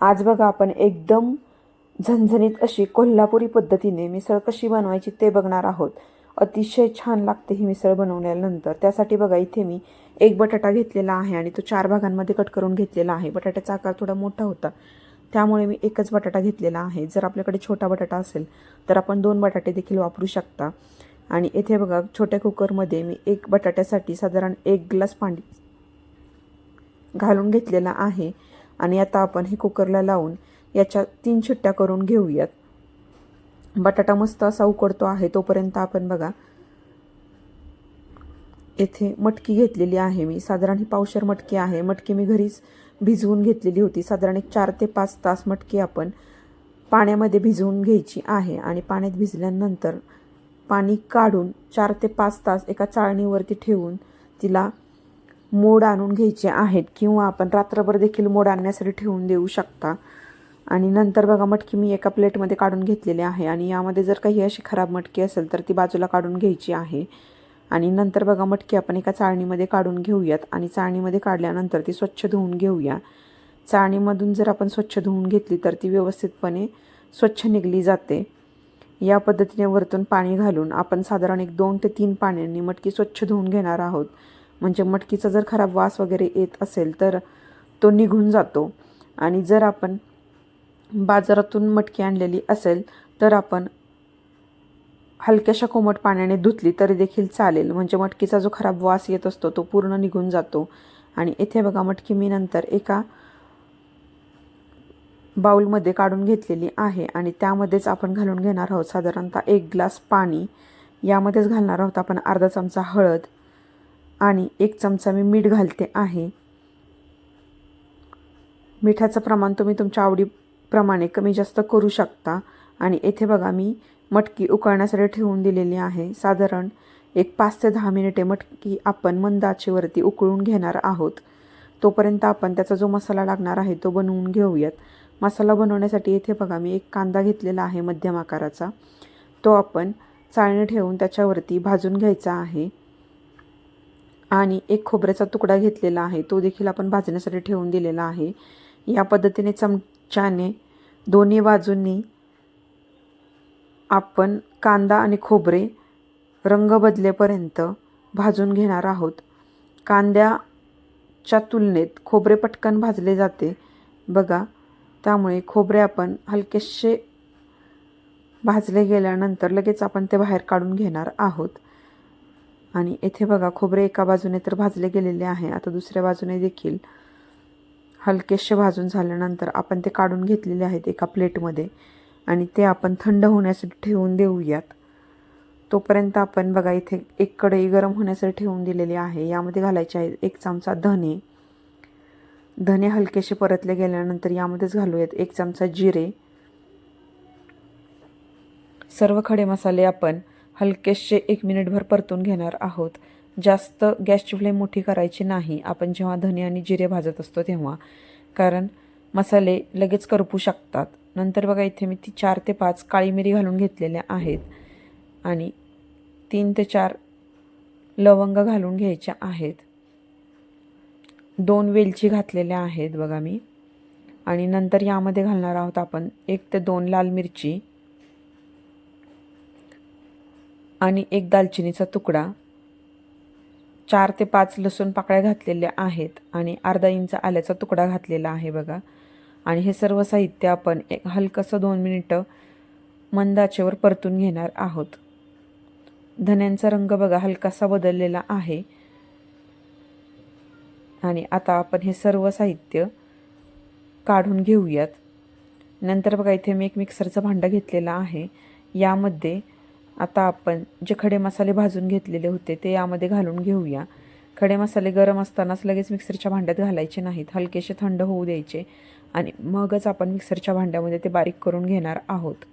आज बघा आपण एकदम झणझणीत अशी कोल्हापुरी पद्धतीने मिसळ कशी बनवायची ते बघणार आहोत. अतिशय छान लागते ही मिसळ बनवल्यानंतर. त्यासाठी बघा इथे मी एक बटाटा घेतलेला आहे आणि तो चार भागांमध्ये कट करून घेतलेला आहे. बटाट्याचा आकार थोडा मोठा होता. त्यामुळे मी एकच बटाटा घेतलेला आहे. जर आपल्याकडे छोटा बटाटा असेल तर आपण दोन बटाटे देखील वापरू शकता. आणि इथे बघा छोट्या कुकरमध्ये मी एक बटाट्यासाठी साधारण एक ग्लास पाणी घालून घेतलेला आहे. आणि आता आपण हे कुकरला लावून याच्या तीन शिट्ट्या करून घेऊयात. बटाटा मस्त असा उकडतो आहे तोपर्यंत आपण बघा. येथे मटकी घेतलेली आहे मी. साधारण ही पावशर मटकी आहे. मटकी मी घरीच भिजवून घेतलेली होती. साधारण एक चार ते पाच तास मटकी आपण पाण्यामध्ये भिजवून घ्यायची आहे आणि पाण्यात भिजल्यानंतर पाणी काढून चार ते पाच तास एका चाळणीवरती ठेवून तिला मोड आणून घ्यायचे आहेत किंवा आपण रात्रभर देखील मोड आणण्यासाठी ठेवून देऊ शकता. आणि नंतर बघा मटकी मी एका प्लेटमध्ये काढून घेतलेली आहे आणि यामध्ये जर काही अशी खराब मटकी असेल तर ती बाजूला काढून घ्यायची आहे. आणि नंतर बघा मटकी आपण एका चाळणीमध्ये काढून घेऊयात आणि चाळणीमध्ये काढल्यानंतर ती स्वच्छ धुवून घेऊया. चाळणीमधून जर आपण स्वच्छ धुवून घेतली तर ती व्यवस्थितपणे स्वच्छ निघली जाते. या पद्धतीने वरतून पाणी घालून आपण साधारण एक दोन ते तीन पाण्याने मटकी स्वच्छ धुवून घेणार आहोत. म्हणजे मटकीचा जर खराब वास वगैरे येत असेल तर तो निघून जातो. आणि जर आपण बाजारातून मटकी आणलेली असेल तर आपण हलक्याशा कोमट पाण्याने धुतली तरी देखील चालेल. म्हणजे मटकीचा जो खराब वास येत असतो तो पूर्ण निघून जातो. आणि इथे बघा मटकी मी नंतर एका बाऊलमध्ये काढून घेतलेली आहे. आणि त्यामध्येच आपण घालून घेणार आहोत साधारणतः एक ग्लास पाणी. यामध्येच घालणार आहोत आपण अर्धा चमचा हळद. आणि एक चमचा मी मीठ घालते आहे. मिठाचं प्रमाण तुम्ही तुमच्या आवडीप्रमाणे कमी जास्त करू शकता. आणि येथे बघा मी मटकी उकळण्यासाठी ठेवून दिलेली आहे. साधारण एक पाच ते दहा मिनिटे मटकी आपण मंद आचेवरती उकळून घेणार आहोत. तोपर्यंत आपण त्याचा जो मसाला लागणार आहे तो बनवून घेऊयात. मसाला बनवण्यासाठी येथे बघा मी एक कांदा घेतलेला आहे मध्यम आकाराचा. तो आपण चाळणी ठेवून त्याच्यावरती भाजून घ्यायचा आहे. आणि एक खोबऱ्याचा तुकडा घेतलेला आहे. तो देखील आपण भाजण्यासाठी ठेवून दिलेला आहे. या पद्धतीने चमच्याने दोन्ही बाजूंनी आपण कांदा आणि खोबरे रंग बदलेपर्यंत भाजून घेणार आहोत. कांद्याच्या तुलनेत खोबरे पटकन भाजले जाते. बघा त्यामुळे खोबरे आपण हलकेसे भाजले गेल्यानंतर लगेच आपण ते बाहेर काढून घेणार आहोत. आणि येथे बघा खोबरे एका बाजूने तर भाजले गेलेले आहे. आता दुसऱ्या बाजूने देखील हलकेसे भाजून झाल्यानंतर आपण ते काढून घेतलेले आहेत एका प्लेटमध्ये आणि ते आपण थंड होण्यासाठी ठेवून देऊयात. तोपर्यंत आपण बघा इथे एक कढई गरम होण्यासाठी ठेवून दिलेली आहे. यामध्ये घालायचे आहे एक चमचा धने. धने हलकेसे परतले गेल्यानंतर यामध्येच घालूयात एक चमचा जिरे. सर्व खडे मसाले आपण हलकेसे एक मिनिटभर परतून घेणार आहोत. जास्त गॅसची फ्लेम मोठी करायची नाही. आपण जेव्हा धने आणि जिरे भाजत असतो तेव्हा. कारण मसाले लगेच करपू शकतात. नंतर बघा इथे मी ती चार ते पाच काळी मिरी घालून घेतलेल्या आहेत. आणि तीन ते चार लवंग घालून घ्यायच्या आहेत. दोन वेलची घातलेल्या आहेत बघा मी. आणि नंतर यामध्ये घालणार आहोत आपण एक ते दोन लाल मिरची. आणि एक दालचिनीचा तुकडा. चार ते पाच लसूण पाकळ्या घातलेल्या आहेत आणि अर्धा इंच आल्याचा तुकडा घातलेला आहे बघा. आणि हे सर्व साहित्य आपण एक हलकंसं दोन मिनिटं मंदाचेवर परतून घेणार आहोत. धन्यांचा रंग बघा हलकासा बदललेला आहे. आणि आता आपण हे सर्व साहित्य काढून घेऊयात. नंतर बघा इथे मी एक मिक्सरचं भांडं घेतलेलं आहे. यामध्ये आता आपण जे खडे मसाले भाजून घेतलेले होते ते यामध्ये घालून घेऊया. खडे मसाले गरम असतानाच लगेच मिक्सरच्या भांड्यात घालायचे नाहीत. हलकेसे थंड होऊ द्यायचे आणि मगच आपण मिक्सरच्या भांड्यामध्ये ते बारीक करून घेणार आहोत.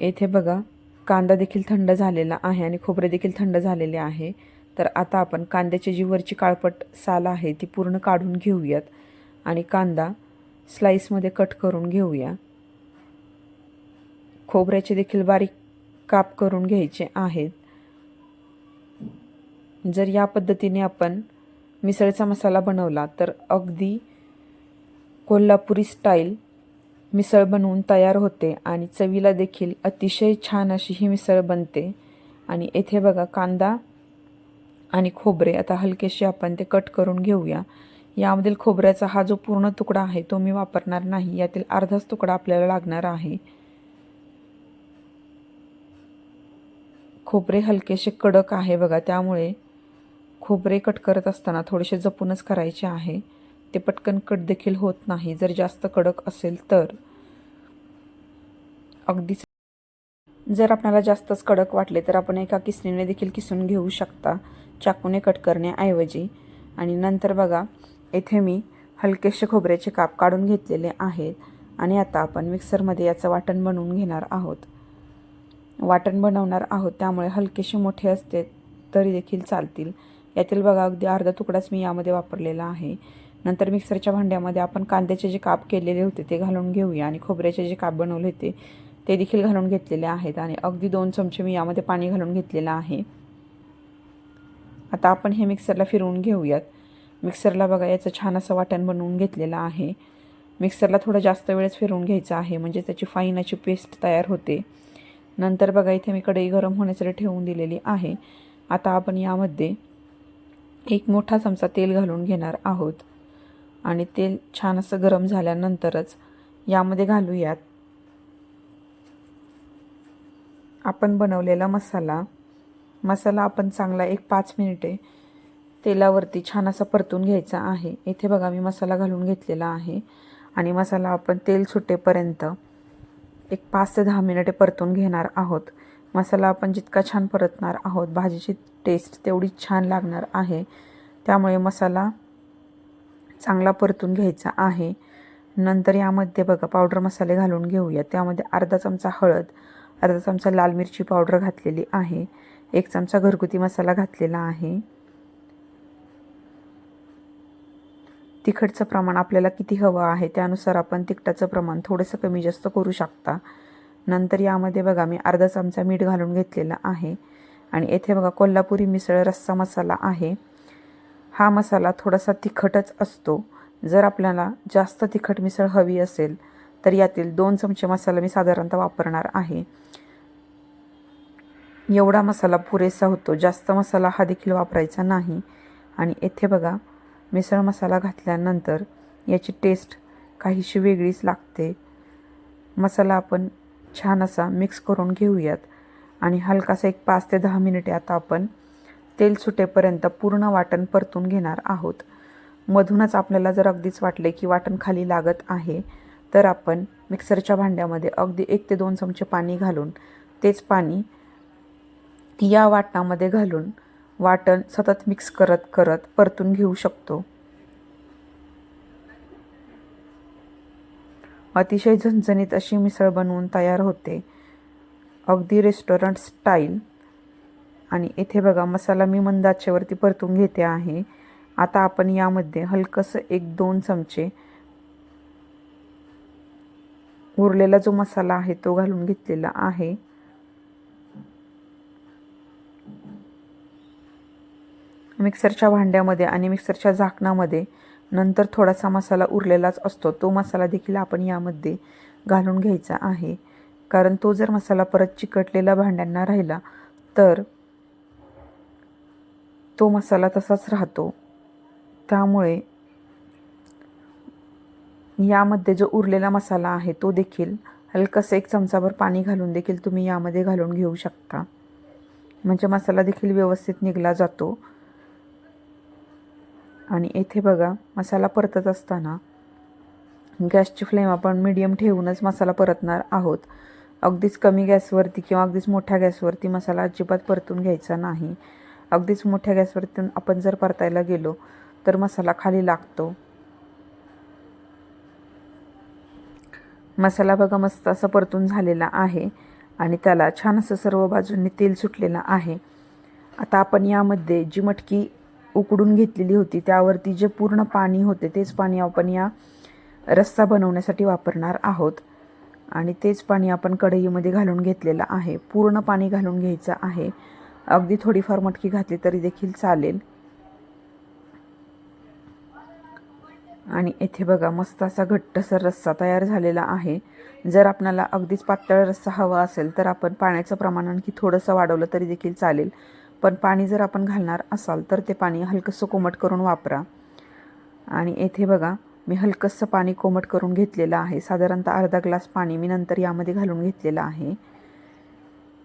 येथे बघा कांदा देखील थंड झालेला आहे आणि खोबरे देखील थंड झालेले आहे. तर आता आपण कांद्याची जी वरची काळपट साल आहे ती पूर्ण काढून घेऊयात आणि कांदा स्लाईसमध्ये कट करून घेऊया. खोबऱ्याचे देखील बारीक काप करून घ्यायचे आहेत. जर या पद्धतीने आपण मिसळचा मसाला बनवला तर अगदी कोल्हापुरी स्टाईल मिसळ बनवून तयार होते आणि चवीला देखील अतिशय छान अशी ही मिसळ बनते. आणि येथे बघा कांदा आणि खोबरे आता हलकेशी आपण ते कट करून घेऊया. यामधील खोबऱ्याचा हा जो पूर्ण तुकडा आहे तो मी वापरणार नाही. यातील अर्धाच तुकडा आपल्याला लागणार आहे. खोबरे हलकेसे कडक आहे बघा त्यामुळे खोबरे कट करत असताना थोडेसे जपूनच करायचे आहे. ते पटकन कट देखील होत नाही. जर जास्त कडक असेल तर. अगदीच जर आपल्याला जास्तच कडक वाटले तर आपण एका किसणीने देखील किसून घेऊ शकता चाकूने कट करण्याऐवजी. आणि नंतर बघा येथे मी हलकेसे खोबऱ्याचे काप काढून घेतलेले आहेत आणि आता आपण मिक्सरमध्ये याचं वाटण बनवून घेणार आहोत. वाटण बनवणार आहोत. त्यामुळे हलकेसे मोठे असते तरी देखील चालतील. यातील बघा अगदी अर्धा तुकडाच मी यामध्ये वापरलेला आहे. नंतर मिक्सरच्या भांड्यामध्ये आपण कांद्याचे जे काप केलेले होते ते घालून घेऊया आणि खोबऱ्याचे जे काप बनवले होते ते देखील घालून घेतलेले आहेत आणि अगदी दोन चमचे मी यामध्ये पाणी घालून घेतलेलं आहे. आता आपण हे मिक्सरला फिरवून घेऊयात. मिक्सरला बघा याचं छान असं वाटण बनवून घेतलेलं आहे. मिक्सरला थोडं जास्त वेळेस फिरवून घ्यायचं आहे म्हणजे त्याची फाईन अशी पेस्ट तयार होते. नंतर बघा इथे मी कढई गरम होण्यासाठी ठेवून दिलेली आहे. आता आपण यामध्ये एक मोठा चमचा तेल घालून घेणार आहोत. आणि तेल छान असं गरम झाल्यानंतरच यामध्ये घालूयात. आपण बनवलेला मसाला मसाला आपण चांगला एक पाच मिनिटे तेलावरती छान असा परतून घ्यायचा आहे. इथे बघा मी मसाला घालून घेतलेला आहे. आणि मसाला आपण तेल सुटेपर्यंत एक पाच ते दहा मिनिटे परतून घेणार आहोत. मसाला आपण जितका छान परतणार आहोत भाजीची टेस्ट तेवढी छान लागणार आहे. त्यामुळे मसाला चांगला परतून घ्यायचा आहे. नंतर यामध्ये बघा पावडर मसाले घालून घेऊया. त्यामध्ये अर्धा चमचा हळद अर्धा चमचा लाल मिरची पावडर घातलेली आहे. एक चमचा घरगुती मसाला घातलेला आहे. तिखटचं प्रमाण आपल्याला किती हवं आहे त्यानुसार आपण तिखटाचं प्रमाण थोडंसं कमी जास्त करू शकता. नंतर यामध्ये बघा मी अर्धा चमचा मीठ घालून घेतलेला आहे. आणि येथे बघा कोल्हापुरी मिसळ रस्सा मसाला आहे. हा मसाला थोडासा तिखटच असतो. जर आपल्याला जास्त तिखट मिसळ हवी असेल तर यातील दोन चमचे मसाला मी साधारणतः वापरणार आहे. एवढा मसाला पुरेसा होतो. जास्त मसाला हा देखील वापरायचा नाही. आणि येथे बघा मिसळ मसाला घातल्यानंतर याची टेस्ट काहीशी वेगळीच लागते. मसाला आपण छान असा मिक्स करून घेऊयात आणि हलकासा एक पाच ते दहा मिनिटे आता आपण तेल सुटेपर्यंत पूर्ण वाटण परतून घेणार आहोत. मधूनच आपल्याला जर अगदीच वाटले की वाटण खाली लागत आहे तर आपण मिक्सरच्या भांड्यामध्ये अगदी एक ते दोन चमचे पाणी घालून तेच पाणी या वाटणामध्ये घालून वाटण सतत मिक्स करत करत परतून घेऊ शकतो. अतिशय झणझणीत अशी मिसळ बनवून तयार होते. अगदी रेस्टॉरंट स्टाईल आणि इथे बघा मसाला मी मंद आचेवरती परतून घेते आहे. आता आपण यामध्ये हलकंसं एक दोन चमचे उरलेला जो मसाला आहे तो घालून घेतलेला आहे. मिक्सरच्या भांड्यामध्ये आणि मिक्सरच्या झाकणामध्ये नंतर थोडासा मसाला उरलेलाच असतो. तो मसाला देखील आपण यामध्ये घालून घ्यायचा आहे. कारण तो जर मसाला परत चिकटलेला भांड्यांना राहिला तर तो मसाला तसाच राहतो. त्यामुळे यामध्ये जो उरलेला मसाला आहे तो देखील हलकंसं एक चमचाभर पाणी घालून देखील तुम्ही यामध्ये घालून घेऊ शकता. म्हणजे मसाला देखील व्यवस्थित निघला जातो. आणि येथे बघा मसाला परतत असताना गॅसची फ्लेम आपण मीडियम ठेवूनच मसाला परतणार आहोत. अगदीच कमी गॅसवरती किंवा अगदीच मोठ्या गॅसवरती मसाला अजिबात परतून घ्यायचा नाही. अगदीच मोठ्या गॅसवरती आपण जर परतायला गेलो तर मसाला खाली लागतो. मसाला बघा मस्त असा परतून झालेला आहे आणि त्याला छान असं सर्व बाजूंनी तेल सुटलेलं आहे. आता आपण यामध्ये जी मटकी उकडून घेतलेली होती. त्यावरती जे पूर्ण पाणी होते तेच पाणी आपण या रस्सा बनवण्यासाठी वापरणार आहोत. आणि तेच पाणी आपण कढईमध्ये घालून घेतलेलं आहे. पूर्ण पाणी घालून घ्यायचं आहे. अगदी थोडीफार मटकी घातली तरी देखील चालेल. आणि येथे बघा मस्त असा घट्टसर रस्सा तयार झालेला आहे. जर आपणाला अगदीच पातळ रस्सा हवा असेल तर आपण पाण्याचं प्रमाण आणखी थोडंसं वाढवलं तरी देखील चालेल. पण पाणी जर आपण घालणार असाल तर ते पाणी हलकंसं कोमट करून वापरा. आणि येथे बघा मी हलकंसं पाणी कोमट करून घेतलेलं आहे. साधारणतः अर्धा ग्लास पाणी मी नंतर यामध्ये घालून घेतलेलं आहे.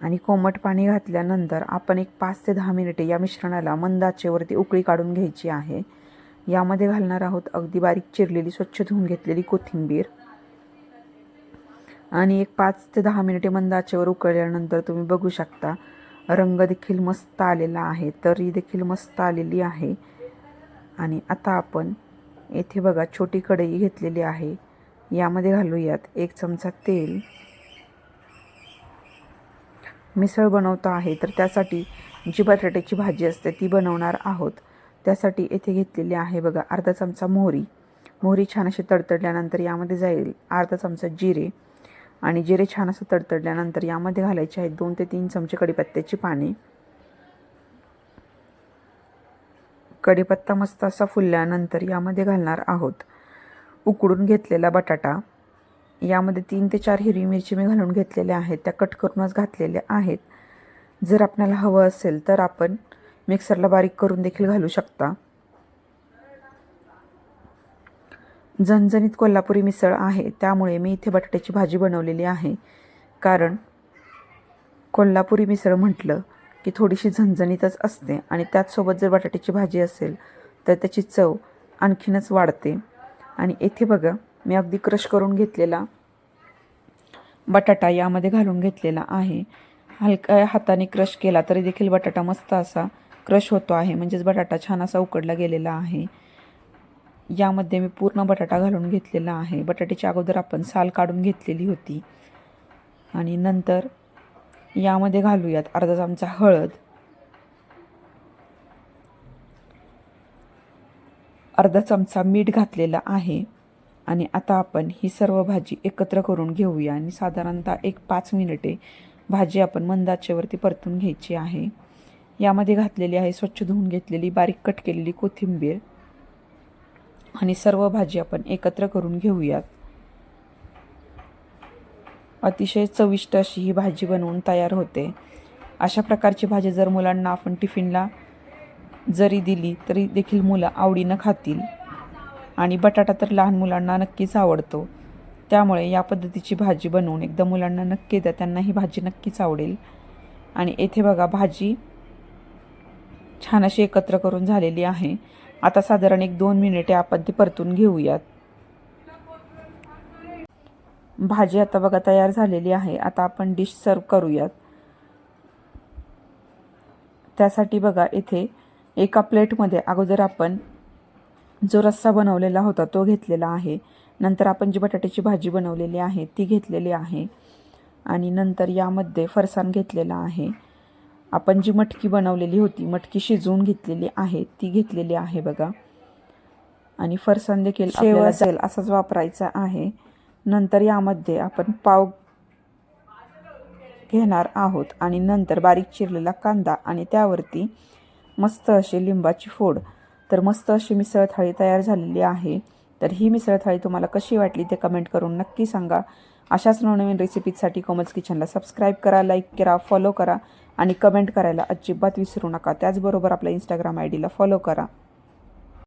आणि कोमट पाणी घातल्यानंतर आपण एक पाच ते दहा मिनिटे या मिश्रणाला मंद आचेवरती उकळी काढून घ्यायची आहे. यामध्ये घालणार आहोत अगदी बारीक चिरलेली स्वच्छ धुवून घेतलेली कोथिंबीर. आणि एक पाच ते दहा मिनिटे मंद आचेवर उकळल्यानंतर तुम्ही बघू शकता रंग देखील मस्त आलेला आहे तरी देखील मस्त आलेली आहे. आणि आता आपण येथे बघा छोटी कढई घेतलेली आहे. यामध्ये घालूयात एक चमचा तेल. मिसळ बनवतो आहे तर त्यासाठी जी बटाट्याची भाजी असते ती बनवणार आहोत. त्यासाठी येथे घेतलेली आहे बघा अर्धा चमचा मोहरी. मोहरी छान अशी तडतडल्यानंतर यामध्ये जाईल अर्धा चमचा जिरे. आणि जिरे छान असं तडतडल्यानंतर यामध्ये घालायचे आहेत दोन ते तीन चमचे कढीपत्त्याची पाने. कढीपत्ता मस्त असा फुलल्यानंतर यामध्ये घालणार आहोत उकडून घेतलेला बटाटा. यामध्ये तीन ते चार हिरवी मिरची मी घालून घेतलेल्या आहेत त्या कट करूनच घातलेल्या आहेत. जर आपल्याला हवं असेल तर आपण मिक्सरला बारीक करून देखील घालू शकता. झणझणीत कोल्हापुरी मिसळ आहे त्यामुळे मी इथे बटाट्याची भाजी बनवलेली आहे. कारण कोल्हापुरी मिसळ म्हटलं की थोडीशी झणझणीतच असते आणि त्याचसोबत जर बटाट्याची भाजी असेल तर त्याची चव आणखीनच वाढते. आणि येथे बघा मी अगदी क्रश करून घेतलेला बटाटा यामध्ये घालून घेतलेला आहे. हलक्या हाताने क्रश केला तरी देखील बटाटा मस्त असा क्रश होतो आहे म्हणजेच बटाटा छान असा उकडला गेलेला आहे. यामध्ये मी पूर्ण बटाटा घालून घेतलेला आहे. बटाट्याच्या अगोदर आपण साल काढून घेतलेली होती. आणि नंतर यामध्ये घालूयात अर्धा चमचा हळद अर्धा चमचा मीठ घातलेला आहे. आणि आता आपण ही सर्व भाजी एकत्र करून घेऊया आणि साधारणतः एक पाच मिनिटे भाजी आपण मंदाचेवरती परतून घ्यायची आहे. यामध्ये घातलेली आहे स्वच्छ धुवून घेतलेली बारीक कट केलेली कोथिंबीर. आणि सर्व भाजी आपण एकत्र करून घेऊयात. अतिशय चविष्ट अशी ही भाजी बनवून तयार होते. अशा प्रकारची भाजी जर मुलांना आपण टिफिनला जरी दिली तरी देखील मुलं आवडीनं खातील. आणि बटाटा तर लहान मुलांना नक्कीच आवडतो. त्यामुळे या पद्धतीची भाजी बनवून एकदा मुलांना नक्की द्या त्यांना ही भाजी नक्कीच आवडेल. आणि येथे बघा भाजी छान अशी एकत्र करून झालेली आहे. आता साधारण एक दोन मिनिटे आपण ती परतून घेऊयात. भाजी आता बघा तयार झालेली आहे. आता आपण डिश सर्व करूयात. त्यासाठी बघा इथे एका प्लेटमध्ये अगोदर आपण जो रस्सा बनवलेला होता तो घेतलेला आहे. नंतर आपण जी बटाट्याची भाजी बनवलेली आहे ती घेतलेली आहे. आणि नंतर यामध्ये फरसाण घेतलेला आहे. आपण जी मटकी बनवलेली होती मटकी शिजवून घेतलेली आहे ती घेतलेली आहे बघा. आणि फरसाण देखील शेव असेल असाच वापरायचा आहे. नंतर यामध्ये आपण पाव घेणार आहोत आणि नंतर बारीक चिरलेला कांदा आणि त्यावरती मस्त अशी लिंबाची फोड. तर मस्त अशी मिसळ थाळी तयार झालेली आहे. तर ही मिसळ थाळी तुम्हाला कशी वाटली ते कमेंट करून नक्की सांगा. अशाच नवनवीन रेसिपीजसाठी कोमल्स किचनला सबस्क्राईब करा लाईक करा फॉलो करा आणि कमेंट करायला अजिबात विसरू नका. त्याचबरोबर आपल्या इंस्टाग्राम आय डीला फॉलो करा.